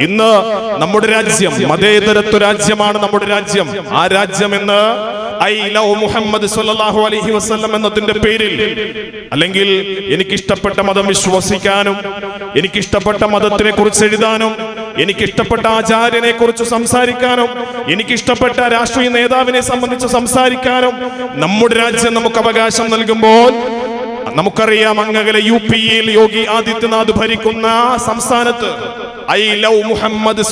ഇന്ന് നമ്മുടെ രാജ്യം മതേതരത്വ രാജ്യമാണ് നമ്മുടെ രാജ്യം. ആ രാജ്യം എന്ന് ഐ ലവ് മുഹമ്മദ് സല്ലല്ലാഹു അലൈഹി വസല്ലം എന്നതിന്റെ പേരിൽ അല്ലെങ്കിൽ എനിക്കിഷ്ടപ്പെട്ട മതം വിശ്വസിക്കാനും എനിക്കിഷ്ടപ്പെട്ട മതത്തിനെ കുറിച്ച് എഴുതാനും എനിക്കിഷ്ടപ്പെട്ട ആചാര്യനെ കുറിച്ച് സംസാരിക്കാനും എനിക്കിഷ്ടപ്പെട്ട രാഷ്ട്രീയ നേതാവിനെ സംബന്ധിച്ച് സംസാരിക്കാനും നമ്മുടെ രാജ്യം നമുക്ക് അവകാശം നൽകുമ്പോൾ നമുക്കറിയാം അങ്ങകലെ യു പിയിൽ യോഗി ആദിത്യനാഥ് ഭരിക്കുന്ന സംസ്ഥാനത്ത് ഐ ലവ് മുഹമ്മദ്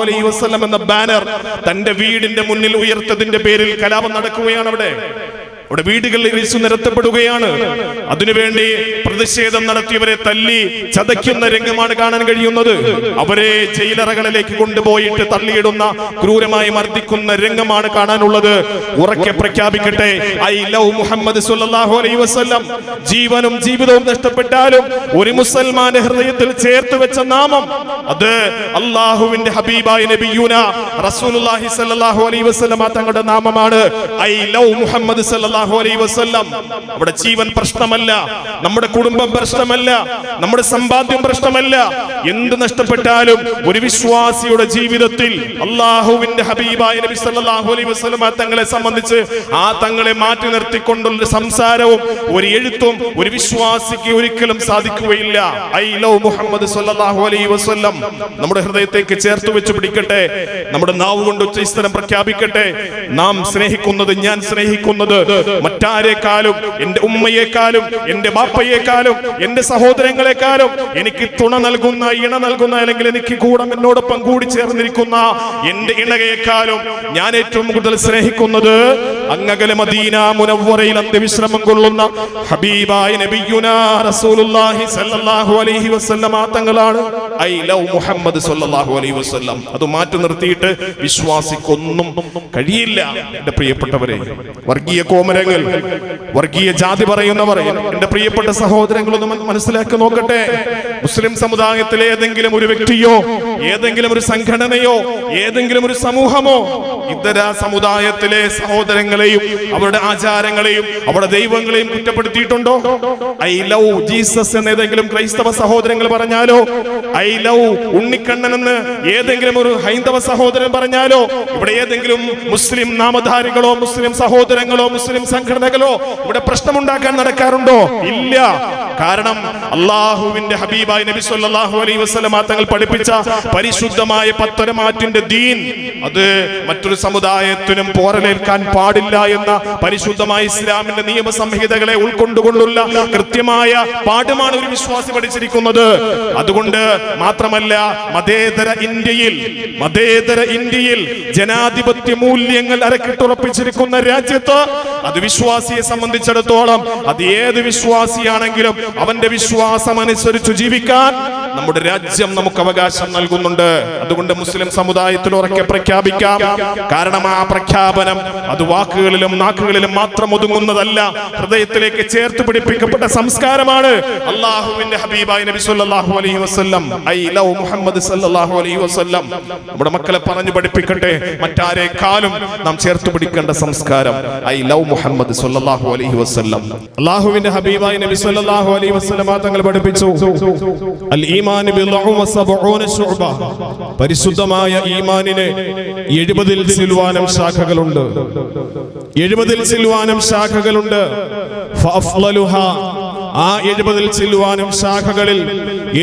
അലൈഹി വസല്ലം എന്ന ബാനർ തന്റെ വീടിന്റെ മുന്നിൽ ഉയർത്തതിന്റെ പേരിൽ കലാപം നടക്കുകയാണ് അവിടെ. അവിടെ വീടുകളിൽ ഇരിച്ചു നിരത്തപ്പെടുകയാണ്. അതിനുവേണ്ടി പ്രതിഷേധം നടത്തിയവരെ തല്ലി ചതയ്ക്കുന്ന രംഗമാണ് കാണാൻ കഴിയുന്നത്. അവരെ ജയിലറകളിലേക്ക് കൊണ്ടുപോയിട്ട് തള്ളിയിടുന്ന ക്രൂരമായി മർദ്ദിക്കുന്ന രംഗമാണ് കാണാനുള്ളത്. ഉറക്കെ പ്രഖ്യാപിക്കട്ടെ. ഐ ലവ് മുഹമ്മദ് വസല്ലം. ജീവനും ജീവിതവും നഷ്ടപ്പെട്ടാലും ഒരു മുസൽമാന്റെ ഹൃദയത്തിൽ ചേർത്ത് വെച്ച നാമം അത് അള്ളാഹുവിന്റെ ഹബീബായ നബിയൂന റസൂലുള്ളാഹി സല്ലല്ലാഹു അലൈഹി തങ്ങളുടെ നാമമാണ്. ഐ ലവ് മുഹമ്മദ് സല്ലല്ലാഹു അലൈഹി വസല്ലം. നമ്മുടെ ജീവൻ പ്രശ്നമല്ല നമ്മുടെ കുടുംബം പ്രശ്നമല്ല നമ്മുടെ സമ്പാദ്യം പ്രശ്നമല്ല. എന്ത് നഷ്ടപ്പെട്ടാലും ഒരു വിശ്വാസിയുടെ ജീവിതത്തിൽ അള്ളാഹുവിന്റെ ഹബീബായ നബി സല്ലല്ലാഹു അലൈഹി വസല്ലം തങ്ങളെ സംബന്ധിച്ച് ആ തങ്ങളെ മാറ്റി നിർത്തിക്കൊണ്ടുള്ള സംസാരവും ഒരു എഴുത്തും ഒരു വിശ്വാസിക്ക് ഒരിക്കലും സാധിക്കുകയില്ല. ഐ ലവ് മുഹമ്മദ് സല്ലല്ലാഹു അലൈഹി വസല്ലം. നമ്മുടെ ഹൃദയത്തേക്ക് ചേർത്ത് വെച്ച് പിടിക്കട്ടെ. നമ്മുടെ നാവ് കൊണ്ട് ഉച്ചസ്ഥലം പ്രഖ്യാപിക്കട്ടെ. നാം സ്നേഹിക്കുന്നത് ഞാൻ സ്നേഹിക്കുന്നത് മറ്റാരേക്കാളും എന്റെ ഉമ്മയെക്കാളും എന്റെ ബാപ്പയെക്കാളും എന്റെ സഹോദരങ്ങളെക്കാളും എനിക്ക് തുണ നൽകുന്ന ഇണ നൽകുന്ന അല്ലെങ്കിൽ എനിക്ക് കൂടെ എന്നോടൊപ്പം കൂടി ചേർന്നിരിക്കുന്ന എന്റെ ഇണകയെക്കാളും ഞാൻ ഏറ്റവും കൂടുതൽ സ്നേഹിക്കുന്നത് അങ്ങകലെ മദീന മുനവ്വറയിൽ അന്ത്യവിശ്രമം കൊള്ളുന്ന ഹബീബായ നബിയുന റസൂലുള്ളാഹി സല്ലല്ലാഹു അലൈഹി വസല്ലം തങ്ങളാണ്. ഐ ലവ് മുഹമ്മദ് സല്ലല്ലാഹു അലൈഹി വസല്ലം. അത് മാറ്റി നിർത്തിയിട്ട് വിശ്വാസിക്കൊന്നും കഴിയില്ല. എന്റെ പ്രിയപ്പെട്ടവരെ വർഗീയ കോമരങ്ങൾ വർഗീയ ജാതി പറയുന്നവർ എന്റെ പ്രിയപ്പെട്ട സഹോദരങ്ങളൊന്ന് മന- മനസ്സിലാക്കി നോക്കട്ടെ. മുസ്ലിം സമുദായത്തിലെ ഏതെങ്കിലും ഒരു വ്യക്തിയോ ഏതെങ്കിലും ഒരു സംഘടനയോ ഏതെങ്കിലും ഒരു സമൂഹമോ ഇതര സമുദായത്തിലെ സഹോദരങ്ങളെയും അവരുടെ ആചാരങ്ങളെയും അവരുടെ ദൈവങ്ങളെയും കുറ്റപ്പെടുത്തിയിട്ടുണ്ടോ? ഐ ലവ് ജീസസ് എന്ന് ഏതെങ്കിലും ക്രൈസ്തവ സഹോദരങ്ങൾ പറഞ്ഞാലോ? ഐ ലവ് ഉണ്ണിക്കണ്ണൻ എന്ന് ഏതെങ്കിലും ഒരു ഹൈന്ദവ സഹോദരൻ പറഞ്ഞാലോ? ഇവിടെ ഏതെങ്കിലും മുസ്ലിം നാമധാരികളോ മുസ്ലിം സഹോദരങ്ങളോ മുസ്ലിം സംഘടനകളോ ഇവിടെ പ്രശ്നമുണ്ടാക്കാൻ നടക്കാറുണ്ടോ? ഇല്ല. കാരണം അള്ളാഹുവിന്റെ ഹബീബായി നബി സല്ലല്ലാഹു അലൈഹി വസല്ലമ തങ്ങൾ പഠിപ്പിച്ച പരിശുദ്ധമായ പത്തൊരമാറ്റിന്റെ ദീൻ അത് മറ്റൊരു സമുദായത്തിനും പോരലേൽക്കാൻ പാടില്ല എന്ന പരിശുദ്ധമായ ഇസ്ലാമിന്റെ നിയമസംഹിതകളെ ഉൾക്കൊണ്ടുകൊണ്ടുള്ള കൃത്യമായ പാഠമാണ് ഒരു വിശ്വാസി പഠിച്ചിരിക്കുന്നത്. അതുകൊണ്ട് മാത്രമല്ല മതേതര ഇന്ത്യയിൽ മതേതര ഇന്ത്യയിൽ ജനാധിപത്യ മൂല്യങ്ങൾ അരക്കിട്ടുറപ്പിച്ചിരിക്കുന്ന രാജ്യത്ത് അത് വിശ്വാസിയെ സംബന്ധിച്ചിടത്തോളം അത് ഏത് വിശ്വാസിയാണെങ്കിലും അവന്റെ വിശ്വാസം അനുസരിച്ച് ജീവിക്കാൻ നമ്മുടെ രാജ്യം നമുക്ക് അവകാശം നൽകുന്നുണ്ട്. അതുകൊണ്ട് മുസ്ലിം സമുദായത്തിൽ ഉറക്കെ പ്രഖ്യാപിക്കാം. കാരണം ആ പ്രഖ്യാപനം അത് വാക്കുകളിലും നാക്കുകളിലും മാത്രം ഒതുങ്ങുന്നതല്ല. ഹൃദയത്തിലേക്ക് ചേർത്ത് പിടിപ്പിക്കപ്പെട്ട സംസ്കാരമാണ്. അള്ളാഹുവിന്റെ ഹബീബായ നബി സല്ലല്ലാഹു അലൈഹി വസല്ലം. ഐ ലവ് മുഹമ്മദ് സല്ലല്ലാഹു അലൈഹി വസല്ലം. നമ്മുടെ മക്കളെ പറഞ്ഞു പഠിപ്പിക്കട്ടെ. മറ്റാരേക്കാളും നാം ചേർത്ത് പിടിക്കേണ്ട സംസ്കാരം. ഐ ലവ് മുഹമ്മദ് സല്ലല്ലാഹു അലൈഹി വസല്ലം. അള്ളാഹുവിന്റെ ഹബീബായ നബി സല്ലല്ലാഹു അലൈഹി വസല്ലം തങ്ങൾ പഠിപ്പിച്ചു. അൽ ഈമാൻ ശുഅബ. പരിശുദ്ധമായ ഈമാനിന് എഴുപതിൽ സിൽവാനം ശാഖകളുണ്ട്. എഴുപതിൽ സിൽവാനം ശാഖകളുണ്ട്. ആ എഴുപതിൽ ചെല്ലുവാനും ശാഖകളിൽ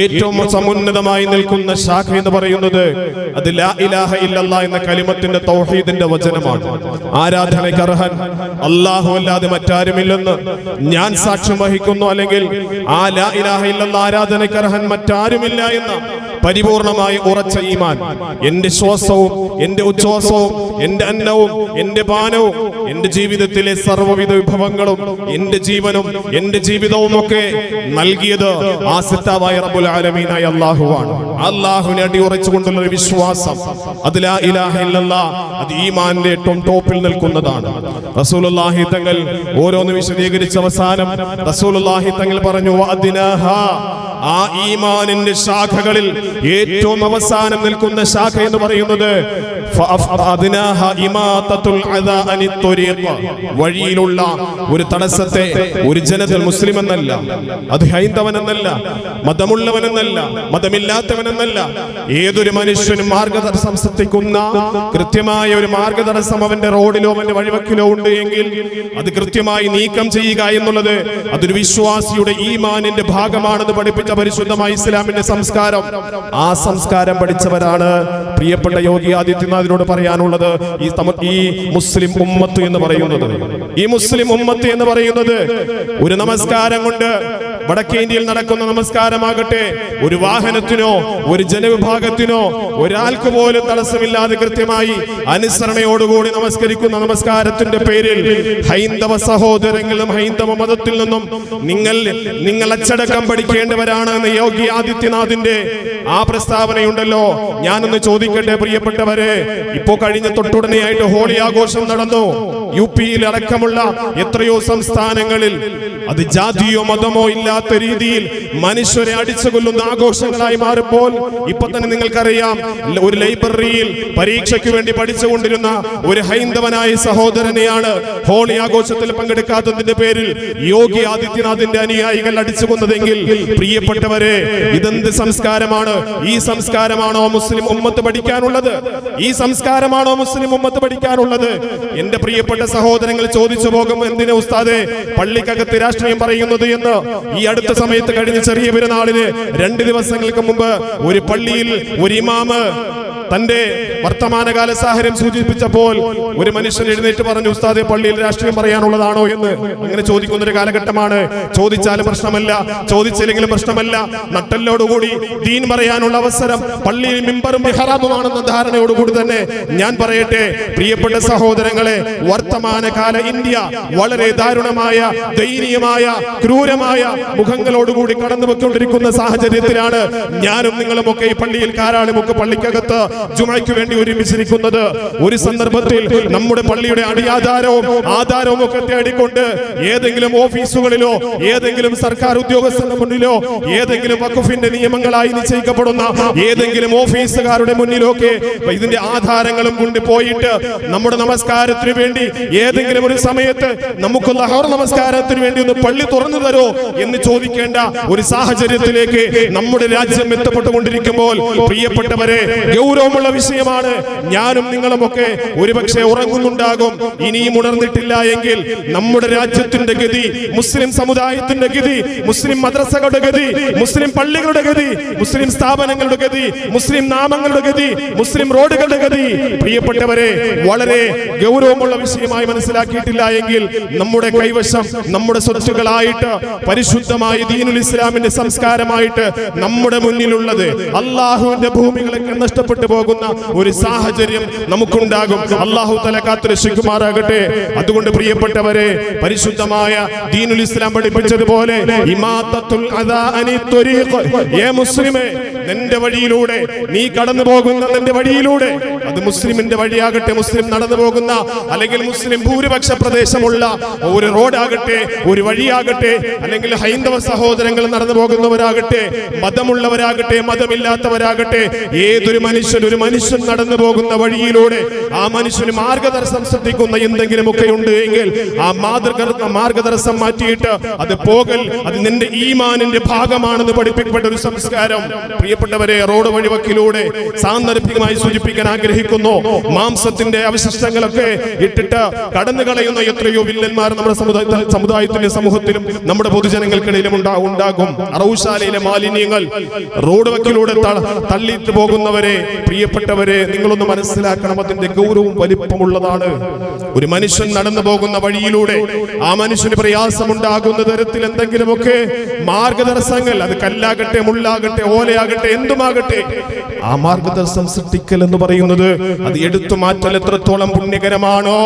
ഏറ്റവും സമുന്നതമായി നിൽക്കുന്ന ശാഖ എന്ന് പറയുന്നത് അത് ലാ ഇലാഹ ഇല്ലല്ലാ എന്ന കലിമത്തിന്റെ തൗഹീദിന്റെ വചനമാണ്. ആരാധനയ്ക്ക് അർഹൻ? അള്ളാഹു അല്ലാതെ മറ്റാരുമില്ലെന്ന് ഞാൻ സാക്ഷ്യം വഹിക്കുന്നു. അല്ലെങ്കിൽ ആ ലാ ഇലാഹ ഇല്ലല്ലാ ആരാധനയ്ക്ക് അർഹൻ മറ്റാരുമില്ല എന്ന പരിപൂർണമായി ഉറച്ച ഈമാൻ. എന്റെ ശ്വാസവും എന്റെ ഉച്ഛ്വാസവും എന്റെ അന്നവും എന്റെ പാനവും എന്റെ ജീവിതത്തിലെ സർവവിധ വിഭവങ്ങളും എന്റെ ജീവനും എന്റെ ജീവിതവും ഒക്കെ നൽകിയത് ആ സിത്താവായ റബ്ബുൽ ആലമീനായ അള്ളാഹുവാണ് അള്ളാഹുവിനെ അടിയുറച്ചുകൊണ്ടുള്ള ഒരു വിശ്വാസം. അത് ലാ ഇലാഹ ഇല്ലല്ലാ അത് ഈമാന്റെ ഏറ്റവും ടോപ്പിൽ നിൽക്കുന്നതാണ്. റസൂലുള്ളാഹി തങ്ങൾ ഓരോന്ന് വിശദീകരിച്ച അവസാനം റസൂലുള്ളാഹി തങ്ങൾ പറഞ്ഞു വഅദ്നാഹാ ആ ഈമാനിന്റെ ശാഖകളിൽ ഏറ്റവും അവസാനം നിൽക്കുന്ന ശാഖ എന്ന് പറയുന്നത്. വഴിയിലുള്ള ഒരു തടസ്സത്തെ ഒരു ജനതൽ മുസ്ലിം എന്നല്ല അത് ഹൈന്ദവനെന്നല്ല മതമുള്ളവനെന്നല്ല മതമില്ലാത്തവനെന്നല്ല ഏതൊരു മനുഷ്യനും മാർഗതടസ്സം സൃഷ്ടിക്കുന്ന കൃത്യമായ ഒരു മാർഗതടസ്സം അവന്റെ റോഡിലോ അവന്റെ വഴിവക്കിലോ ഉണ്ട് എങ്കിൽ അത് കൃത്യമായി നീക്കം ചെയ്യുക എന്നുള്ളത് അതൊരു വിശ്വാസിയുടെ ഈമാനിന്റെ ഭാഗമാണെന്ന് പഠിപ്പിച്ച പരിശുദ്ധമായ ഇസ്ലാമിന്റെ സംസ്കാരം. ആ സംസ്കാരം പഠിച്ചവരാണ് പ്രിയപ്പെട്ട യോഗി ആദിത്യനാഥിനോട് പറയാനുള്ളത് ഈ ഈ മുസ്ലിം ഉമ്മത്ത് എന്ന് പറയുന്നത്. ഈ മുസ്ലിം ഉമ്മത്ത് എന്ന് പറയുന്നത് ഒരു നമസ്കാരം കൊണ്ട് വടക്കേ ഇന്ത്യയിൽ നടക്കുന്ന നമസ്കാരമാകട്ടെ. ഒരു വാഹനത്തിനോ ഒരു ജനവിഭാഗത്തിനോ ഒരാൾക്ക് പോലും തടസ്സമില്ലാതെ കൃത്യമായി അനുസരണയോടുകൂടി നമസ്കരിക്കുന്ന നമസ്കാരത്തിന്റെ പേരിൽ ഹൈന്ദവ സഹോദരങ്ങളും ഹൈന്ദവ മതത്തിൽ നിന്നും നിങ്ങൾ നിങ്ങൾ അച്ചടക്കം പഠിക്കേണ്ടവരാണ് യോഗി ആദിത്യനാഥിന്റെ ആ പ്രസ്താവനയുണ്ടല്ലോ. ഞാനൊന്ന് ചോദിക്കട്ടെ പ്രിയപ്പെട്ടവരെ. ഇപ്പോ കഴിഞ്ഞ തൊട്ടുടനെയായിട്ട് ഹോളി ആഘോഷം നടന്നു. യു പിയിൽ അടക്കമുള്ള എത്രയോ സംസ്ഥാനങ്ങളിൽ അത് ജാതിയോ മതമോ ഇല്ലാത്ത രീതിയിൽ മനുഷ്യരെ അടിച്ചു കൊല്ലുന്ന ആഘോഷങ്ങളായി മാറുമ്പോൾ ഇപ്പൊ തന്നെ നിങ്ങൾക്കറിയാം ഒരു ലൈബ്രറിയിൽ പരീക്ഷയ്ക്ക് വേണ്ടി പഠിച്ചുകൊണ്ടിരുന്ന ഒരു ഹൈന്ദവനായ സഹോദരനെയാണ് ഹോളി ആഘോഷത്തിൽ പങ്കെടുക്കാത്തതിന്റെ പേരിൽ യോഗി ആദിത്യനാഥിന്റെ അനുയായികൾ അടിച്ചു കൊന്നതെങ്കിൽ പ്രിയപ്പെട്ടവരെ ഇതെന്ത് സംസ്കാരമാണ്? ഈ സംസ്കാരമാണോ മുസ്ലിം ഉമ്മത്ത് പഠിക്കാനുള്ളത്? ഈ സംസ്കാരമാണോ മുസ്ലിം ഉമ്മത്ത് പഠിക്കാനുള്ളത്? എന്റെ പ്രിയപ്പെട്ട സഹോദരങ്ങൾ ചോദിച്ചു പോകും എന്തിനു ഉസ്താദെ പള്ളിക്കകത്ത് രാഷ്ട്രീയം പറയുന്നത് എന്ന്? ഈ അടുത്ത സമയത്ത് കഴിഞ്ഞ ചെറിയ പെരുന്നാളിന് രണ്ട് ദിവസങ്ങൾക്ക് മുമ്പ് ഒരു പള്ളിയിൽ ഒരു ഇമാമ് തന്റെ വർത്തമാനകാല സാഹചര്യം സൂചിപ്പിച്ചപ്പോൾ ഒരു മനുഷ്യൻ എഴുന്നേറ്റ് പറഞ്ഞു ഉസ്താദെ പള്ളിയിൽ രാഷ്ട്രീയം പറയാനുള്ളതാണോ എന്ന്? അങ്ങനെ ചോദിക്കുന്ന ഒരു കാലഘട്ടമാണ്. ചോദിച്ചാലും പ്രശ്നമല്ല ചോദിച്ചില്ലെങ്കിലും പ്രശ്നമല്ല. നട്ടല്ലോടുകൂടി ദീൻ പറയാനുള്ള അവസരം പള്ളിയിൽ മിമ്പറും മെഹറാബുമാണെന്ന ധാരണയോടുകൂടി തന്നെ ഞാൻ പറയട്ടെ പ്രിയപ്പെട്ട സഹോദരങ്ങളെ വർത്തമാനകാല ഇന്ത്യ വളരെ ദാരുണമായ ദയനീയമായ ക്രൂരമായ മുഖങ്ങളോടുകൂടി കടന്നു പോയിക്കൊണ്ടിരിക്കുന്ന സാഹചര്യത്തിലാണ് ഞാനും നിങ്ങളും ഒക്കെ ഈ പള്ളിയിൽ കാരാളുമൊക്കെ പള്ളിക്കകത്ത് ജുമയ്ക്ക് വേണ്ടി ഒരുമിച്ചിരിക്കുന്നത് ഒരു സന്ദർഭത്തിൽ നമ്മുടെ പള്ളിയുടെ അടിയാധാരവും ആധാരവും ഒക്കെ തേടിക്കൊണ്ട് ഏതെങ്കിലും ഓഫീസുകളിലോ ഏതെങ്കിലും സർക്കാർ ഉദ്യോഗസ്ഥരുടെ മുന്നിലോ ഏതെങ്കിലും വകുഫിന്റെ നിയമങ്ങളായി നിശ്ചയിക്കപ്പെടുന്ന ഏതെങ്കിലും ഓഫീസുകാരുടെ മുന്നിലൊക്കെ ഇതിന്റെ ആധാരങ്ങളും കൊണ്ട് പോയിട്ട് നമ്മുടെ നമസ്കാരത്തിന് വേണ്ടി ഏതെങ്കിലും ഒരു സമയത്ത് നമുക്ക് ലഹോർ നമസ്കാരത്തിന് വേണ്ടി ഒന്ന് പള്ളി തുറന്നു തരോ എന്ന് ചോദിക്കേണ്ട ഒരു സാഹചര്യത്തിലേക്ക് നമ്മുടെ രാജ്യം എത്തപ്പെട്ടുകൊണ്ടിരിക്കുമ്പോൾ പ്രിയപ്പെട്ടവരെ ഗൗരവമുള്ള വിഷയമാണ്. ഞാനും നിങ്ങളും ഒക്കെ ഒരുപക്ഷെ ഉറങ്ങുന്നുണ്ടാകും. ഇനിയും ഉണർന്നിട്ടില്ല എങ്കിൽ നമ്മുടെ രാജ്യത്തിന്റെ ഗതി മുസ്ലിം സമുദായത്തിന്റെ ഗതി മുസ്ലിം മദ്രസകളുടെ ഗതി മുസ്ലിം പള്ളികളുടെ ഗതി മുസ്ലിം സ്ഥാപനങ്ങളുടെ ഗതി മുസ്ലിം നാമങ്ങളുടെ ഗതി മുസ്ലിം റോഡുകളുടെ ഗതി. പ്രിയപ്പെട്ടവരെ വളരെ ഗൗരവമുള്ള വിഷയമായി മനസ്സിലാക്കിയിട്ടില്ല എങ്കിൽ നമ്മുടെ കൈവശം നമ്മുടെ സ്വത്തുക്കളായിട്ട് പരിശുദ്ധമായ ദീനുൽ ഇസ്ലാമിന്റെ സംസ്കാരമായിട്ട് നമ്മുടെ മുന്നിലുള്ളത് അള്ളാഹുവിന്റെ ഭൂമികളൊക്കെ നഷ്ടപ്പെട്ടു പോകുന്ന ഒരു സാഹചര്യം നമുക്കുണ്ടാകും. അള്ളാഹു തല കാത്തുരക്ഷിക്കുമാറാകട്ടെ അതുകൊണ്ട് പ്രിയപ്പെട്ടവരെ പരിശുദ്ധമായ ദീനുൽ ഇസ്ലാം പഠിപ്പിച്ചതുപോലെ നിന്റെ വഴിയിലൂടെ നീ കടന്നു പോകുന്ന നിന്റെ വഴിയിലൂടെ അത് മുസ്ലിമിന്റെ വഴിയാകട്ടെ. മുസ്ലിം നടന്നു പോകുന്ന അല്ലെങ്കിൽ മുസ്ലിം ഭൂരിപക്ഷ പ്രദേശമുള്ള ഒരു റോഡാകട്ടെ ഒരു വഴിയാകട്ടെ അല്ലെങ്കിൽ ഹൈന്ദവ സഹോദരങ്ങൾ നടന്നു പോകുന്നവരാകട്ടെ മതമുള്ളവരാകട്ടെ മതമില്ലാത്തവരാകട്ടെ ഏതൊരു മനുഷ്യൻ ഒരു മനുഷ്യൻ നടന്നു പോകുന്ന വഴിയിലൂടെ ആ മനുഷ്യന് മാർഗദർശനം ശ്രദ്ധിക്കുന്ന എന്തെങ്കിലുമൊക്കെ ഉണ്ട് എങ്കിൽ ആ മാതൃക മാർഗദർശനം മാറ്റിയിട്ട് അത് പോകൽ അത് നിന്റെ ഈമാനിന്റെ ഭാഗമാണെന്ന് പഠിപ്പിക്കപ്പെട്ട ഒരു സംസ്കാരം. പ്രിയപ്പെട്ടവരെ റോഡ് വഴിവക്കിലൂടെ സാന്ദർഭികമായി സൂചിപ്പിക്കാൻ ആഗ്രഹിക്കുന്നു. മാംസത്തിന്റെ അവശിഷ്ടങ്ങളൊക്കെ ഇട്ടിട്ട് കടന്നു കളയുന്ന എത്രയോ വില്ലന്മാർ നമ്മുടെ സമുദായ സമുദായത്തിലും സമൂഹത്തിലും നമ്മുടെ പൊതുജനങ്ങൾക്കിടയിലും ഉണ്ടാകും. അറവുശാലയിലെ മാലിന്യങ്ങൾ റോഡ് വക്കിലൂടെ തള്ളിയിട്ട് പോകുന്നവരെ പ്രിയപ്പെട്ടവരെ നിങ്ങളൊന്ന് മനസ്സിലാക്കണം അതിന്റെ ഗൗരവം വലിപ്പമുള്ളതാണ്. ഒരു മനുഷ്യൻ നടന്നു പോകുന്ന വഴിയിലൂടെ ആ മനുഷ്യന് പ്രയാസമുണ്ടാകുന്ന തരത്തിൽ എന്തെങ്കിലുമൊക്കെ മാർഗദർശനങ്ങൾ അത് കല്ലാകട്ടെ മുള്ളാകട്ടെ ഓലയാകട്ടെ എന്തുമാകട്ടെ ആ മാർഗദർശനം സൃഷ്ടിക്കൽ എന്ന് പറയുന്നത് അത് എടുത്തു മാറ്റൽ എത്രത്തോളം പുണ്യകരമാണോ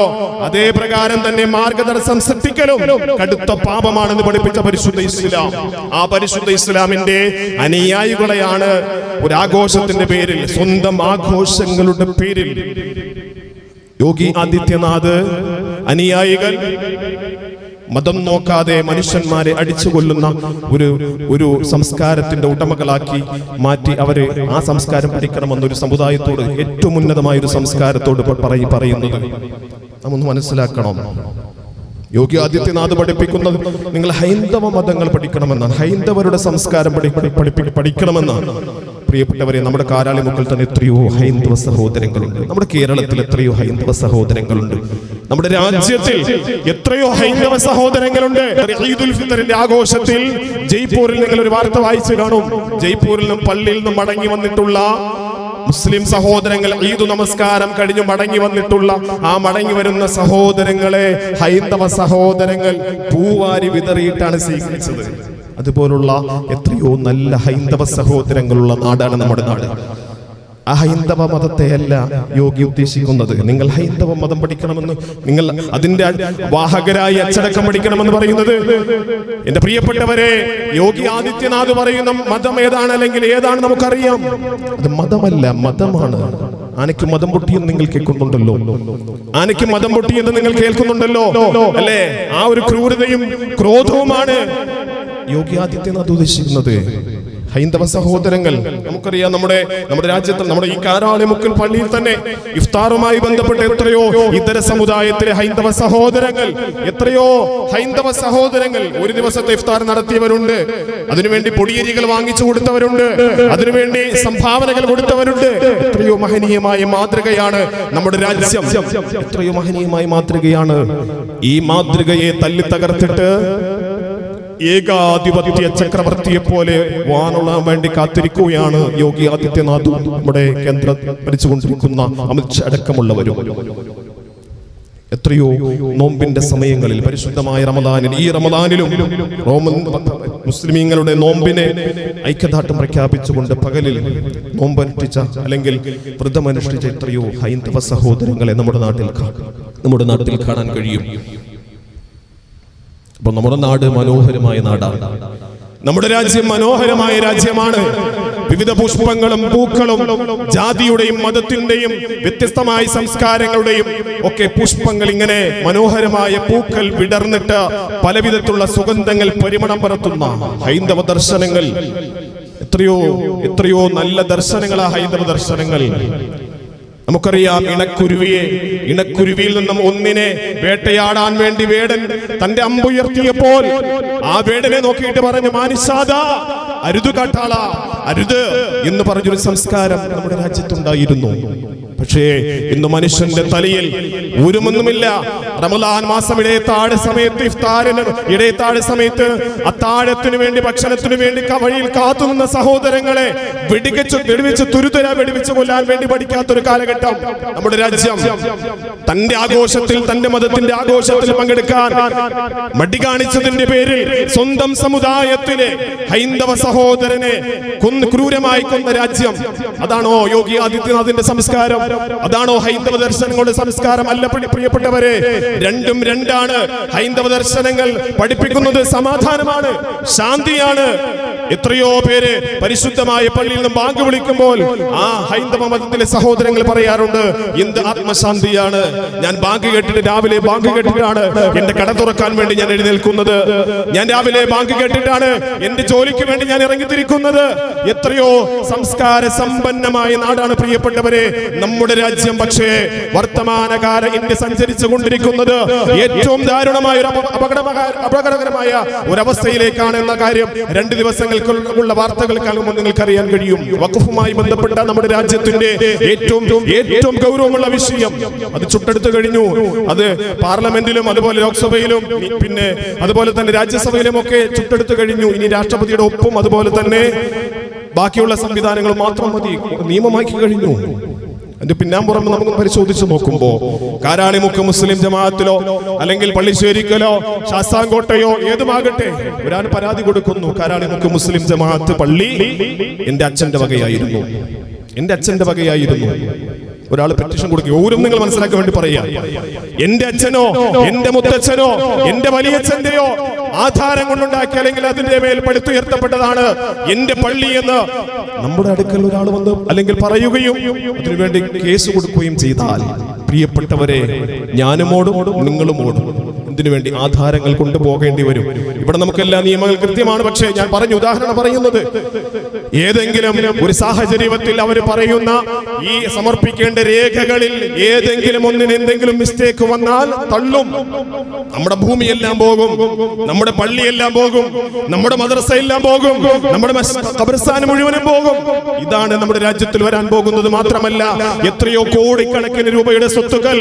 അതേ പ്രകാരം തന്നെ മാർഗദർശനം സൃഷ്ടിക്കലും കടുത്ത പാപമാണെന്ന് പഠിപ്പിച്ച പരിശുദ്ധ ഇസ്ലാം. ആ പരിശുദ്ധ ഇസ്ലാമിന്റെ അനുയായികളെയാണ് ഒരു ആഘോഷത്തിന്റെ പേരിൽ സ്വന്തം ആഘോഷങ്ങളുടെ പേരിൽ. യോഗി ആദിത്യനാഥ് അനുയായികൾ മതം നോക്കാതെ മനുഷ്യന്മാരെ അടിച്ചു കൊല്ലുന്ന ഒരു ഒരു സംസ്കാരത്തിന്റെ ഉടമകളാക്കി മാറ്റി അവരെ ആ സംസ്കാരം പഠിക്കണമെന്നൊരു സമുദായത്തോട് ഏറ്റവും ഉന്നതമായ ഒരു സംസ്കാരത്തോട് പറയും പറയി പറയുന്നത് നാം ഒന്ന് മനസ്സിലാക്കണം. യോഗി ആദിത്യനാഥ് പഠിപ്പിക്കുന്നത് നിങ്ങൾ ഹൈന്ദവ മതങ്ങൾ പഠിക്കണമെന്നാണ്. ഹൈന്ദവരുടെ സംസ്കാരം പഠിപ്പിക്കണമെന്നാണ് പ്രിയപ്പെട്ടവരെ നമ്മുടെ കാരാളിമുക്കിൽ തന്നെ എത്രയോ ഹൈന്ദവ സഹോദരങ്ങളുണ്ട്. നമ്മുടെ കേരളത്തിൽ എത്രയോ ഹൈന്ദവ സഹോദരങ്ങളുണ്ട്. നമ്മുടെ രാജ്യത്തിൽ എത്രയോ ഹൈന്ദവ സഹോദരങ്ങളുണ്ട്. ഈദുൽ ഫിത്തറിന്റെ ആഘോഷത്തിൽ ജയ്പൂരിൽ നിങ്ങൾ ഒരു വാർത്ത വായിച്ചു കാണും. ജയ്പൂരിൽ നിന്നും പള്ളിയിൽ നിന്നും മടങ്ങി വന്നിട്ടുള്ള മുസ്ലിം സഹോദരങ്ങൾ ഈദു നമസ്കാരം കഴിഞ്ഞു മടങ്ങി വന്നിട്ടുള്ള ആ മടങ്ങി വരുന്ന സഹോദരങ്ങളെ ഹൈന്ദവ സഹോദരങ്ങൾ പൂവാരി വിതറിയിട്ടാണ് സ്വീകരിച്ചത്. അതുപോലുള്ള എത്രയോ നല്ല ഹൈന്ദവ സഹോദരങ്ങളുള്ള നാടാണ് നമ്മുടെ നാട്. ആ ഹൈന്ദവ മതത്തെയല്ല യോഗി ഉദ്ദേശിക്കുന്നത്. നിങ്ങൾ ഹൈന്ദവ മതം പഠിക്കണമെന്ന് നിങ്ങൾ അതിന്റെ വാഹകരായി അച്ചടക്കം പഠിക്കണമെന്ന് പറയുന്നത്. എന്റെ പ്രിയപ്പെട്ടവരെ യോഗി ആദിത്യനാഥ് പറയുന്ന മതം ഏതാണ് അല്ലെങ്കിൽ ഏതാണ് നമുക്കറിയാം? അത് മതമല്ല മതമാണ്. ആനയ്ക്ക് മതം പൊട്ടിയെന്ന് നിങ്ങൾ കേൾക്കുന്നുണ്ടല്ലോ. ആനയ്ക്ക് മതം പൊട്ടിയെന്ന് നിങ്ങൾ കേൾക്കുന്നുണ്ടല്ലോ. അല്ലേ? ആ ഒരു ക്രൂരതയും ക്രോധവുമാണ്. യോഗി ആദിത്യനാഥ് ഉദ്ദേശിക്കുന്നത്. ഹൈന്ദവ സഹോദരങ്ങൾ നമുക്കറിയാം നമ്മുടെ നമ്മുടെ രാജ്യത്ത് നമ്മുടെ ഈ കാരാളിമുക്കൽ പള്ളിയിൽ തന്നെ ഇഫ്താറുമായി ബന്ധപ്പെട്ട് എത്രയോ ഇതര സമുദായത്തിലെ ഹൈന്ദവ സഹോദരങ്ങൾ എത്രയോ ഹൈന്ദവ സഹോദരങ്ങൾ ഒരു ദിവസത്തെ ഇഫ്താർ നടത്തിയവരുണ്ട്. അതിനുവേണ്ടി പൊടിയരികൾ വാങ്ങിച്ചു കൊടുത്തവരുണ്ട്. അതിനുവേണ്ടി സംഭാവനകൾ കൊടുത്തവരുണ്ട്. എത്രയോ മഹനീയമായ മാതൃകയാണ് നമ്മുടെ രാജ്യം. എത്രയോ മഹനീയമായ മാതൃകയാണ് ഈ മാതൃകയെ തല്ലി തകർത്തിട്ട് ഏകാധിപത്യ ചക്രവർത്തിയെ പോലെ വാനൊള്ളാൻ വേണ്ടി കാത്തിരിക്കുകയാണ് യോഗി ആദിത്യനാഥ്. നമ്മുടെ കേന്ദ്ര ഭരിച്ചുകൊണ്ടിരിക്കുന്ന അമിത്ഷാ അടക്കമുള്ളവരും. എത്രയോ നോമ്പിന്റെ സമയങ്ങളിൽ പരിശുദ്ധമായ റമദാനിൽ ഈ റമദാനിലും റോമൻ മുസ്ലിമീങ്ങളുടെ നോമ്പിനെ ഐക്യദാർഢ്യം പ്രഖ്യാപിച്ചുകൊണ്ട് പകലിൽ നോമ്പനുഷ്ഠിച്ച അല്ലെങ്കിൽ വ്രതമനുഷ്ഠിച്ച എത്രയോ ഹൈന്ദവ സഹോദരങ്ങളെ നമ്മുടെ നാട്ടിൽ നമ്മുടെ നാട്ടിൽ കാണാൻ കഴിയും. അപ്പൊ നമ്മുടെ നാട് മനോഹരമായ നാടാണ്. നമ്മുടെ രാജ്യം മനോഹരമായ രാജ്യമാണ്. വിവിധ പുഷ്പങ്ങളും പൂക്കളും ജാതിയുടെയും മതത്തിന്റെയും വ്യത്യസ്തമായ സംസ്കാരങ്ങളുടെയും ഒക്കെ പുഷ്പങ്ങൾ ഇങ്ങനെ മനോഹരമായ പൂക്കൾ വിടർന്നിട്ട് പലവിധത്തിലുള്ള സുഗന്ധങ്ങൾ പരിമണം പരത്തുന്ന ഹൈന്ദവ ദർശനങ്ങൾ. എത്രയോ എത്രയോ നല്ല ദർശനങ്ങളാ ഹൈന്ദവ ദർശനങ്ങൾ. നമുക്കറിയാം ഇണക്കുരുവിയെ. ഇണക്കുരുവിയിൽ നിന്നും ഒന്നിനെ വേട്ടയാടാൻ വേണ്ടി വേടൻ തന്റെ അമ്പുയർത്തിയപ്പോൾ ആ വേടനെ നോക്കിയിട്ട് പറഞ്ഞു മാനിസാദ അരുത് കാട്ടാള അരുത് എന്ന് പറഞ്ഞൊരു സംസ്കാരം നമ്മുടെ രാജ്യത്തുണ്ടായിരുന്നു. പക്ഷേ ഇന്ന് മനുഷ്യന്റെ തലയിൽ ഒരുമൊന്നുമില്ല റമദാൻ മാസം ഇടയത്താഴ സമയത്ത് ഇഫ്താരിന് ഇടയത്താഴ സമയത്ത് അത്താഴത്തിനു വേണ്ടി ഭക്ഷണത്തിനു വേണ്ടി വഴിയിൽ കാത്തുനിന്ന സഹോദരങ്ങളെ വെടിവെച്ച് വെടിവെച്ച് തുരുതുര വെടിവെച്ച് കൊല്ലാൻ വേണ്ടി പഠിക്കാത്തൊരു കാലഘട്ടം. നമ്മുടെ രാജ്യം തന്റെ ആഘോഷത്തിൽ തന്റെ മതത്തിന്റെ ആഘോഷത്തിൽ പങ്കെടുക്കാൻ മടി കാണിച്ചതിന്റെ പേരിൽ സ്വന്തം സമുദായത്തിലെ ഹൈന്ദവ സഹോദരനെ കൊന്ന് ക്രൂരമായി കൊന്ന രാജ്യം. അതാണോ യോഗി ആദിത്യനാഥിന്റെ സംസ്കാരം? അതാണോ ഹൈന്ദവ ദർശനങ്ങളുടെ സംസ്കാരം അല്ല പ്രിയ- പ്രിയപ്പെട്ടവരെ? രണ്ടും രണ്ടാണ്. ഹൈന്ദവ ദർശനങ്ങൾ പഠിപ്പിക്കുന്നത് സമാധാനമാണ് ശാന്തിയാണ്. എത്രയോ പേര് പരിശുദ്ധമായ പള്ളിയിൽ നിന്ന് ബാങ്ക് വിളിക്കുമ്പോൾ ആ ഹൈന്ദവ മതത്തിലെ സഹോദരങ്ങൾ പറയാറുണ്ട് എന്ത് ആത്മശാന്തിയാണ്? ഞാൻ ബാങ്ക് കേട്ടിട്ട് രാവിലെ ബാങ്ക് കേട്ടിട്ടാണ് എന്റെ കട തുറക്കാൻ വേണ്ടി ഞാൻ എഴുന്നേൽക്കുന്നത്. ഞാൻ രാവിലെ ബാങ്ക് കേട്ടിട്ടാണ് എന്റെ ജോലിക്ക് വേണ്ടി ഞാൻ ഇറങ്ങിത്തിരിക്കുന്നത്. എത്രയോ സംസ്കാര സമ്പന്നമായ നാടാണ് പ്രിയപ്പെട്ടവരെ നമ്മുടെ രാജ്യം പക്ഷേ വർത്തമാനകാല ഇന്ത്യ സഞ്ചരിച്ചു കൊണ്ടിരിക്കുന്നത് ഏറ്റവും ദാരുണമായ ഒരു അപകടകരമായ ഒരവസ്ഥയിലേക്കാണ് എന്ന കാര്യം രണ്ട് ദിവസങ്ങൾക്കുള്ള വാർത്തകൾ കാണുമ്പോൾ നിങ്ങൾക്ക് അറിയാൻ കഴിയും. വഖഫുമായി ബന്ധപ്പെട്ട നമ്മുടെ രാജ്യത്തിന്റെ ഏറ്റവും ഏറ്റവും ഗൗരവമുള്ള വിഷയം. അത് ചുട്ടെടുത്തു കഴിഞ്ഞു. അത് പാർലമെന്റിലും അതുപോലെ ലോക്സഭയിലും പിന്നെ അതുപോലെ തന്നെ രാജ്യസഭയിലും ഒക്കെ ചുട്ടെടുത്തു കഴിഞ്ഞു. ഇനി രാഷ്ട്രപതിയുടെ ഒപ്പം അതുപോലെ തന്നെ ബാക്കിയുള്ള സംവിധാനങ്ങൾ മാത്രം മതി. നിയമമാക്കി കഴിഞ്ഞു. അതിന്റെ പിന്നാമ്പുറം നമുക്ക് പരിശോധിച്ച് നോക്കുമ്പോ കാരാളിമുക്ക് മുസ്ലിം ജമാഅത്തിലോ അല്ലെങ്കിൽ പള്ളിശ്ശേരിക്കലോ ശാസ്താംകോട്ടയോ ഏതുമാകട്ടെ ഒരാൾ പരാതി കൊടുക്കുന്നു. കാരാളിമുക്ക് മുസ്ലിം ജമാഅത്ത് പള്ളി എന്റെ അച്ഛന്റെ വകയായിരുന്നു. എന്റെ അച്ഛന്റെ വകയായിരുന്നു. ഒരാൾ പെറ്റിഷൻ കൊടുക്കുക. ഓരും നിങ്ങൾ മനസ്സിലാക്കാൻ വേണ്ടി പറയുക എന്റെ അച്ഛനോ എന്റെ മുത്തച്ഛനോ എന്റെ വലിയച്ഛന്റെയോ ആധാരം കൊണ്ടുണ്ടാക്കി അല്ലെങ്കിൽ അതിന്റെ മേൽ പടുത്തുയർത്തപ്പെട്ടതാണ്. എന്റെ പള്ളി എന്ന് നമ്മുടെ അടുക്കൽ ഒരാൾ വന്ന് അല്ലെങ്കിൽ പറയുകയും അതിനുവേണ്ടി കേസ് കൊടുക്കുകയും ചെയ്താൽ പ്രിയപ്പെട്ടവരെ ഞാനും ഓടും നിങ്ങളും വേണ്ടി ആധാരങ്ങൾ കൊണ്ടുപോകേണ്ടി വരും. ഇവിടെ നമുക്ക് എല്ലാ നിയമങ്ങൾ കൃത്യമാണ്. പക്ഷേ ഞാൻ പറഞ്ഞു ഉദാഹരണം പറയുന്നത് ഏതെങ്കിലും ഒരു സാഹചര്യത്തിൽ അവർ പറയുന്ന ഈ സമർപ്പിക്കേണ്ട രേഖകളിൽ ഏതെങ്കിലും ഒന്നിന് എന്തെങ്കിലും മിസ്റ്റേക്ക് വന്നാൽ തള്ളും. നമ്മുടെ ഭൂമിയെല്ലാം പോകും. നമ്മുടെ പള്ളിയെല്ലാം പോകും. നമ്മുടെ മദ്രസ എല്ലാം പോകും. നമ്മുടെ കബർസ്ഥാനം മുഴുവനും പോകും. ഇതാണ് നമ്മുടെ രാജ്യത്തിൽ വരാൻ പോകുന്നത് മാത്രമല്ല എത്രയോ കോടിക്കണക്കിന് രൂപയുടെ സ്വത്തുക്കൾ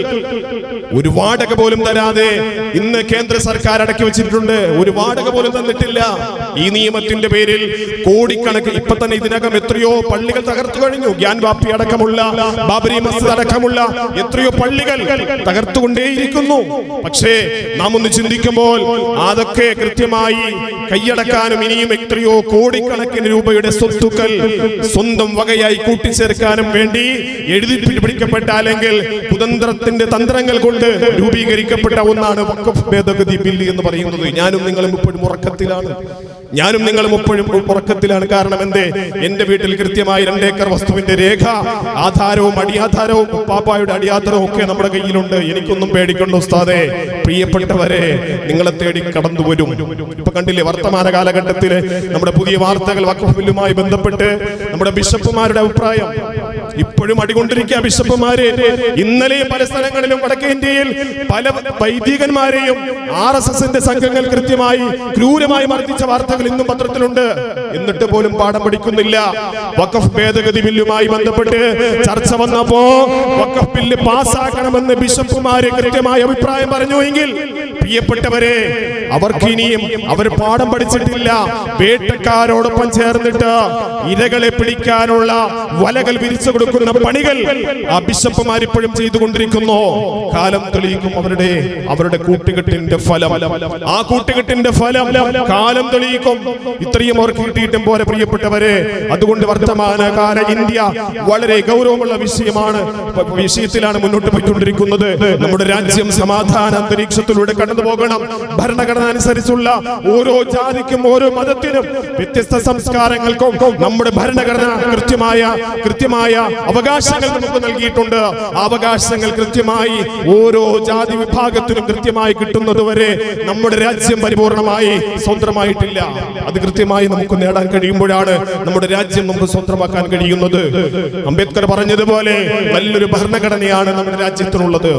ഒരു വാടക പോലും തരാതെ ഇന്ന് കേന്ദ്ര സർക്കാർ അടക്കി വെച്ചിട്ടുണ്ട്. ഒരു വാടക പോലും തന്നിട്ടില്ല. ഈ നിയമത്തിന്റെ പേരിൽ കോടിക്കണക്കിന് ഇപ്പൊ തന്നെ ഇതിനകം എത്രയോ പള്ളികൾ തകർത്തു കഴിഞ്ഞു. ഗ്യാൻ വാപ്പി അടക്കമുള്ള ബാബരി മസ്ജിദ് അടക്കമുള്ള എത്രയോ പള്ളികൾ തകർത്തുകൊണ്ടേയിരിക്കുന്നു. പക്ഷേ നാം ഒന്ന് ചിന്തിക്കുമ്പോൾ അതൊക്കെ കൃത്യമായി കൈയടക്കാനും ഇനിയും എത്രയോ കോടിക്കണക്കിന് രൂപയുടെ സ്വത്തുക്കൾ സ്വന്തം വകയായി കൂട്ടിച്ചേർക്കാനും വേണ്ടി എഴുതി പിടിക്കപ്പെട്ട അല്ലെങ്കിൽ കുതന്ത്രത്തിന്റെ തന്ത്രങ്ങൾ കൊണ്ട് രൂപീകരിക്കപ്പെട്ട ഒന്നാണ് ഭേദഗതി ബില്ല് എന്ന് പറയുന്നത്. ഞാനും നിങ്ങളും ഇപ്പോഴും ഉറക്കത്തിലാണ്. ഞാനും നിങ്ങളും ഇപ്പോഴും ഉറക്കത്തിലാണ്. കാരണം എന്തേ? എന്റെ വീട്ടിൽ കൃത്യമായി രണ്ടേക്കർ വസ്തുവിന്റെ രേഖ ആധാരവും അടിയാധാരവും പാപ്പായുടെ അടിയാധാരവും ഒക്കെ നമ്മുടെ കയ്യിലുണ്ട്. എനിക്കൊന്നും പേടിക്കണ്ട ഉസ്താദേ. പ്രിയപ്പെട്ടവരെ നിങ്ങളെ തേടി കടന്നു വരും. ഇപ്പൊ കണ്ടില്ലേ വർത്തമാന കാലഘട്ടത്തിൽ നമ്മുടെ പുതിയ വാർത്തകൾ വഖഫ് ബില്ലുമായി ബന്ധപ്പെട്ട് നമ്മുടെ ബിഷപ്പുമാരുടെ അഭിപ്രായം. ഇപ്പോഴും അടികൊണ്ടിരിക്കുക ബിഷപ്പുമാരെ. ഇന്നലെ പല സ്ഥലങ്ങളിലും വടക്കേ ഇന്ത്യയിൽ പല വൈദികന്മാരെയും ആർ എസ് എസിന്റെ സംഘങ്ങൾ കൃത്യമായി ക്രൂരമായി മർദ്ദിച്ച വാർത്തകൾ ഇന്നും പത്രത്തിലുണ്ട്. എന്നിട്ട് പോലും പാഠം പഠിക്കുന്നില്ല. വഖഫ് ഭേദഗതി ബില്ലുമായി ബന്ധപ്പെട്ട് ചർച്ച വന്നപ്പോ വഖഫ് ബില്ല് പാസ്സാക്കണമെന്ന് ബിഷപ്പുമാര് കൃത്യമായി അഭിപ്രായം പറഞ്ഞു എങ്കിൽ പ്രിയപ്പെട്ടവരെ അവർക്ക് ഇനിയും അവർ പാഠം പഠിച്ചിട്ടില്ല. വേട്ടക്കാരോടൊപ്പം ചേർന്നിട്ട് ഇരകളെ പിടിക്കാനുള്ള വലകൾ വിരിച്ചു കൊടുക്കുന്ന പണികൾ ആ ബിഷപ്പുമാർ ഇപ്പോഴും ചെയ്തുകൊണ്ടിരിക്കുന്നു. കാലം തെളിയിക്കും അവരുടെ അവരുടെ കൂട്ടുകെട്ടിന്റെ ഫലം. ആ കൂട്ടുകെട്ടിന്റെ ഫലം കാലം തെളിയിക്കും. ഇത്രയും അവർക്ക് കിട്ടിയിട്ടും പോലെ പ്രിയപ്പെട്ടവരെ അതുകൊണ്ട് വർത്തമാനകാല ഇന്ത്യ വളരെ ഗൗരവമുള്ള വിഷയമാണ്. വിഷയത്തിലാണ് മുന്നോട്ട് പോയിക്കൊണ്ടിരിക്കുന്നത്. നമ്മുടെ രാജ്യം സമാധാന അന്തരീക്ഷത്തിലൂടെ കടന്നു പോകണം. ഭരണഘടന അനുസരിച്ചുള്ള ഓരോ ജാതിക്കും ഓരോ മതത്തിനും വ്യത്യസ്ത സംസ്കാരങ്ങൾക്കും നമ്മുടെ ഭരണഘടന കൃത്യമായ കൃത്യമായ അവകാശങ്ങൾ നമുക്ക് നൽകിയിട്ടുണ്ട്. അവകാശങ്ങൾ കൃത്യമായി ഓരോ ജാതി വിഭാഗത്തിനും കൃത്യമായി കിട്ടുന്നത് വരെ നമ്മുടെ രാജ്യം പരിപൂർണമായി സ്വന്തമായിട്ടില്ല. അത് കൃത്യമായി നമുക്ക് നേടാൻ കഴിയുമ്പോഴാണ് നമ്മുടെ രാജ്യം നമുക്ക് സ്വന്തമാക്കാൻ കഴിയുന്നത്. അംബേദ്കർ പറഞ്ഞതുപോലെ നല്ലൊരു ഭരണഘടനയാണ് നമ്മുടെ രാജ്യത്തിനുള്ളത്.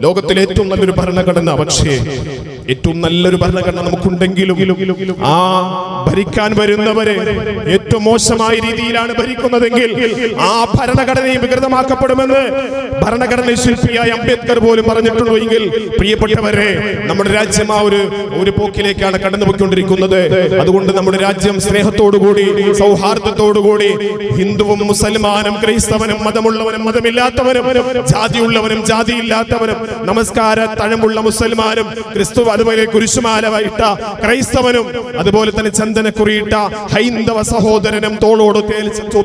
ലോകത്തിലെ ഏറ്റവും നല്ലൊരു ഭരണഘടന പക്ഷേ ഏറ്റവും നല്ലൊരു ഭരണഘടന നമുക്കുണ്ടെങ്കിലും ആ ഭരിക്കാൻ വരുന്നവരെ ഏറ്റവും മോശമായ രീതിയിലാണ് ഭരിക്കുന്നതെങ്കിൽ ആ ഭരണഘടനയും വികൃതമാക്കപ്പെടുമെന്ന് ഭരണഘടന ശില്പിയായ അംബേദ്കർ പോലും പറഞ്ഞിട്ടുള്ളൂ എങ്കിൽ പ്രിയപ്പെട്ടവരെ നമ്മുടെ രാജ്യം ആ ഒരു ഒരു പോക്കിലേക്കാണ് കടന്നുപോയിക്കൊണ്ടിരിക്കുന്നത്. അതുകൊണ്ട് നമ്മുടെ രാജ്യം സ്നേഹത്തോടുകൂടി സൗഹാർദ്ദത്തോടുകൂടി ഹിന്ദുവും മുസൽമാനും ക്രൈസ്തവനും മതമുള്ളവനും മതമില്ലാത്തവനും ജാതിയുള്ളവനും ജാതിയില്ലാത്തവനും നമസ്കാര തഴമുള്ള മുസൽമാനും ക്രിസ്തു അതുപോലെ കുരിശുമാല ഇട്ട ക്രൈസ്തവനും അതുപോലെ തന്നെ ചന്ദനക്കുറിയിട്ട ഹൈന്ദവ സഹോദരനും തോളോട്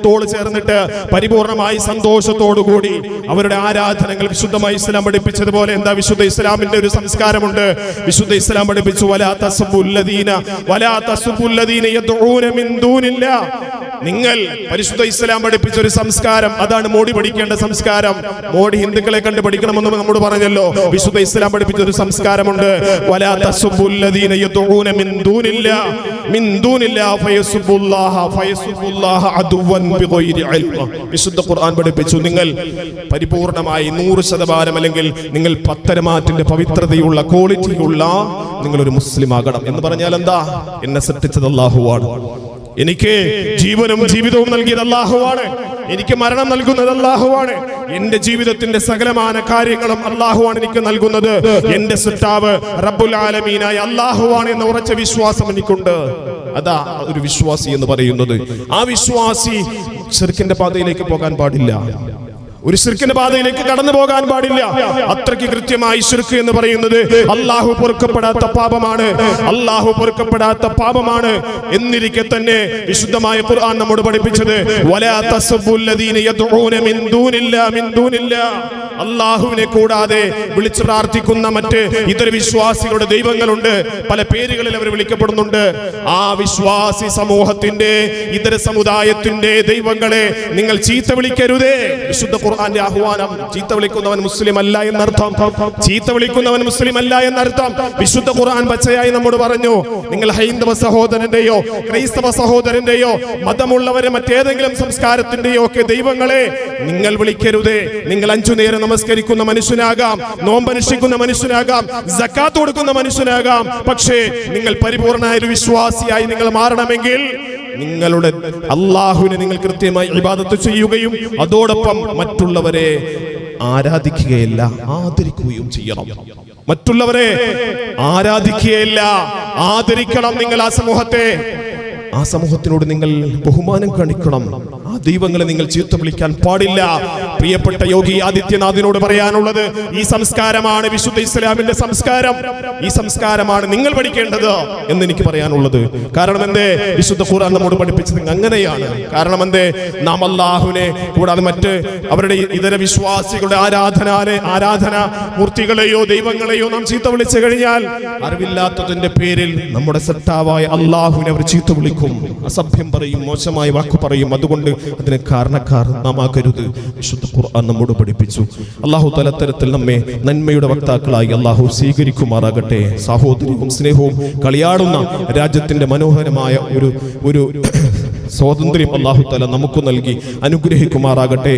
തോൾ ചേർന്നിട്ട് പരിപൂർണമായി സന്തോഷത്തോടുകൂടി അവരുടെ ആരാധനകൾ വിശുദ്ധമായി ഇസ്ലാം പഠിപ്പിച്ചതുപോലെ എന്താ വിശുദ്ധ ഇസ്ലാമിന്റെ ഒരു സംസ്കാരമുണ്ട്? വിശുദ്ധ ഇസ്ലാം പഠിപ്പിച്ചു വലാ തസ്ബുല്ലദീന വലാ തസ്ബുല്ലദീന യദ്ഊന മിൻ ദൂനില്ലാ. നിങ്ങൾ പരിശുദ്ധ ഇസ്ലാം പഠിപ്പിച്ച ഒരു സംസ്കാരം അതാണ് മോഡി പഠിക്കേണ്ട സംസ്കാരം. മോഡി ഹിന്ദുക്കളെ കണ്ട് പഠിക്കണമെന്ന് നമ്മോട് പറഞ്ഞല്ലോ. വിശുദ്ധ ഇസ്ലാം പഠിപ്പിച്ച ഒരു സംസ്കാരമുണ്ട്. വിശുദ്ധ ഖുർആൻ പഠിപ്പിച്ചു. നിങ്ങൾ പരിപൂർണമായി നൂറ് ശതമാനം അല്ലെങ്കിൽ നിങ്ങൾ പത്തരമാറ്റിന്റെ പവിത്രതയുള്ള ക്വാളിറ്റിയുള്ള നിങ്ങൾ ഒരു മുസ്ലിം ആകണം എന്ന് പറഞ്ഞാൽ എന്താ എന്നെ സൃഷ്ടിച്ചത് അല്ലാഹുവാണ്. എനിക്ക് ജീവനും ജീവിതവും നൽകിയത് അള്ളാഹുവാണ് എനിക്ക് മരണം നൽകുന്നത് അള്ളാഹുവാണ് എന്റെ ജീവിതത്തിന്റെ സകലമാന കാര്യങ്ങളും അള്ളാഹുവാണ് എനിക്ക് നൽകുന്നത്. എന്റെ സൃഷ്ടാവ് റബ്ബുൽ ആലമീനായ അള്ളാഹുവാണ് എന്ന ഉറച്ച വിശ്വാസം എനിക്കുണ്ട്. അതാ ഒരു വിശ്വാസി എന്ന് പറയുന്നത്. ആ വിശ്വാസി ചെറുക്കിന്റെ പാതയിലേക്ക് പോകാൻ പാടില്ല. ഒരു ശിർക്കിന്റെ പാതയിലേക്ക് കടന്നു പോകാൻ പാടില്ല. അത്രയ്ക്ക് കൃത്യമായി ശിർക്ക് എന്ന് പറയുന്നത് അള്ളാഹു പൊറുക്കപ്പെടാത്ത പാപമാണ്. അള്ളാഹു പൊറുക്കപ്പെടാത്ത പാപമാണ്. എന്നിരിക്കെ തന്നെ വിശുദ്ധമായ ഖുർആൻ നമ്മോട് പഠിപ്പിച്ചത് അള്ളാഹുവിനെ കൂടാതെ വിളിച്ചു പ്രാർത്ഥിക്കുന്ന മറ്റ് ഇതര വിശ്വാസികളുടെ ദൈവങ്ങളുണ്ട്. പല പേരുകളിൽ അവർ വിളിക്കപ്പെടുന്നുണ്ട്. ആ വിശ്വാസി സമൂഹത്തിന്റെ ഇതര സമുദായത്തിന്റെ ദൈവങ്ങളെ നിങ്ങൾ ചീത്ത വിളിക്കരുതേ. വിശുദ്ധ ഖുർആന്റെ ആഹ്വാനം. ചീത്ത വിളിക്കുന്നവൻ മുസ്ലിം അല്ല എന്നർത്ഥം. ചീത്ത വിളിക്കുന്നവൻ മുസ്ലിം അല്ല എന്നർത്ഥം. വിശുദ്ധ ഖുർആൻ പച്ചയായി നമ്മോട് പറഞ്ഞു നിങ്ങൾ ഹൈന്ദവ സഹോദരന്റെയോ ക്രൈസ്തവ സഹോദരന്റെയോ മതമുള്ളവരെ മറ്റേതെങ്കിലും സംസ്കാരത്തിന്റെയോ ഒക്കെ ദൈവങ്ങളെ നിങ്ങൾ വിളിക്കരുതേ. നിങ്ങൾ അഞ്ചു നേരം നമസ്കരിക്കുന്ന മനുഷ്യനാകാം നോമ്പനുഷ്ഠിക്കുന്ന മനുഷ്യനാകാം ജക്കാത്ത് കൊടുക്കുന്ന മനുഷ്യനാകാം. പക്ഷേ നിങ്ങൾ പരിപൂർണമായ ഒരു വിശ്വാസിയായി നിങ്ങൾ മാറണമെങ്കിൽ നിങ്ങളുടെ അള്ളാഹുവിനെ നിങ്ങൾ കൃത്യമായി ഇബാദത്ത് ചെയ്യുകയും അതോടൊപ്പം മറ്റുള്ളവരെ ആരാധിക്കുകയല്ല ആദരിക്കുകയും ചെയ്യണം. മറ്റുള്ളവരെ ആരാധിക്കുകയല്ല ആദരിക്കണം നിങ്ങൾ ആ സമൂഹത്തെ. ആ സമൂഹത്തിനോട് നിങ്ങൾ ബഹുമാനം കാണിക്കണം. ആ ദൈവങ്ങളെ നിങ്ങൾ ചീത്ത വിളിക്കാൻ പാടില്ല. പ്രിയപ്പെട്ട യോഗി ആദിത്യനാഥിനോട് പറയാനുള്ളത് ഈ സംസ്കാരമാണ് വിശുദ്ധ ഇസ്ലാമിന്റെ സംസ്കാരം. ഈ സംസ്കാരമാണ് നിങ്ങൾ പഠിക്കേണ്ടത് എന്ന് എനിക്ക് പറയാനുള്ളത്. കാരണം എന്തേ? വിശുദ്ധ ഖുർആൻ നമ്മോട് പഠിപ്പിച്ചത് അങ്ങനെയാണ്. കാരണം എന്തേ? നാം അള്ളാഹുവിനെ കൂടാതെ മറ്റ് അവരുടെ ഇതര വിശ്വാസികളുടെ ആരാധനാലെ ആരാധന മൂർത്തികളെയോ ദൈവങ്ങളെയോ നാം ചീത്ത വിളിച്ചു കഴിഞ്ഞാൽ അറിവില്ലാത്തതിന്റെ പേരിൽ നമ്മുടെ സത്താവായ അള്ളാഹുവിനെ അവർ ചീത്ത വിളിക്കും. അസഭ്യം പറയും മോശമായ വാക്ക് പറയും. അതുകൊണ്ട് അതിന് കാരണക്കാർ നാം ആകരുത്. വിശുദ്ധ ഖുർആൻ നമ്മോട് പഠിപ്പിച്ചു. അള്ളാഹു തലത്തരത്തിൽ നമ്മെ നന്മയുടെ വക്താക്കളായി അള്ളാഹു സ്വീകരിക്കുമാറാകട്ടെ. സാഹോദര്യവും സ്നേഹവും കളിയാടുന്ന രാജ്യത്തിന്റെ മനോഹരമായ ഒരു ഒരു സ്വാതന്ത്ര്യം അള്ളാഹു തല നമുക്ക് നൽകി അനുഗ്രഹിക്കുമാറാകട്ടെ.